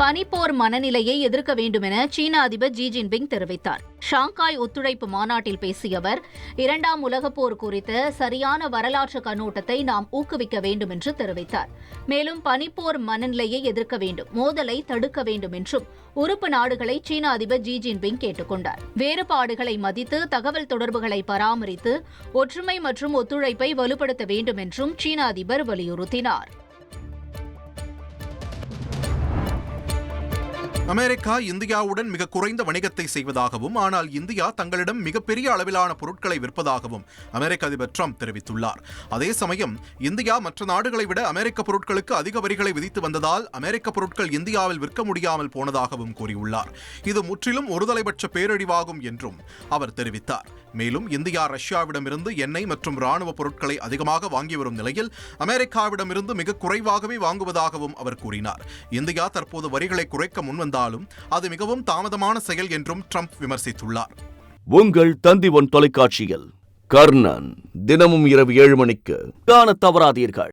பனிப்போர் மனநிலையை எதிர்க்க வேண்டும் என சீன அதிபர் ஜி ஜின்பிங் தெரிவித்தார். ஷாங்காய் ஒத்துழைப்பு மாநாட்டில் பேசிய அவர் இரண்டாம் உலகப் போர் குறித்த சரியான வரலாற்று கண்ணோட்டத்தை நாம் ஊக்குவிக்க வேண்டும் என்று தெரிவித்தார். மேலும் பனிப்போர் மனநிலையை எதிர்க்க வேண்டும் மோதலை தடுக்க வேண்டும் என்றும் உறுப்பு நாடுகளை சீன அதிபர் ஜி ஜின்பிங் கேட்டுக்கொண்டார் வேறுபாடுகளை மதித்து தகவல் தொடர்புகளை பராமரித்து ஒற்றுமை மற்றும் ஒத்துழைப்பை வலுப்படுத்த வேண்டும் என்றும் சீன அதிபர் வலியுறுத்தினார். அமெரிக்கா இந்தியாவுடன் மிக குறைந்த வணிகத்தை செய்வதாகவும் ஆனால் இந்தியா தங்களிடம் மிகப்பெரிய அளவிலான பொருட்களை விற்பதாகவும் அமெரிக்க அதிபர் ட்ரம்ப் தெரிவித்துள்ளார். அதே சமயம் இந்தியா மற்ற நாடுகளை விட அமெரிக்க பொருட்களுக்கு அதிக வரிகளை விதித்து வந்ததால் அமெரிக்க பொருட்கள் இந்தியாவில் விற்க முடியாமல் போனதாகவும் கூறியுள்ளார். இது முற்றிலும் ஒருதலைபட்ச பேரழிவாகும் என்றும் அவர் தெரிவித்தார். மேலும் இந்தியா ரஷ்யாவிடமிருந்து எண்ணெய் மற்றும் ராணுவ பொருட்களை அதிகமாக வாங்கி வரும் நிலையில் அமெரிக்காவிடமிருந்து மிக குறைவாகவே வாங்குவதாகவும் அவர் கூறினார். இந்தியா தற்போது வரிகளை குறைக்க இருந்தாலும் அது மிகவும் தாமதமான செயல் என்றும் ட்ரம்ப் விமர்சித்துள்ளார். உங்கள் தந்தி ஒன் தொலைக்காட்சியில் கர்ணன் தினமும் இரவு ஏழு மணிக்கு. காண தவறாதீர்கள்.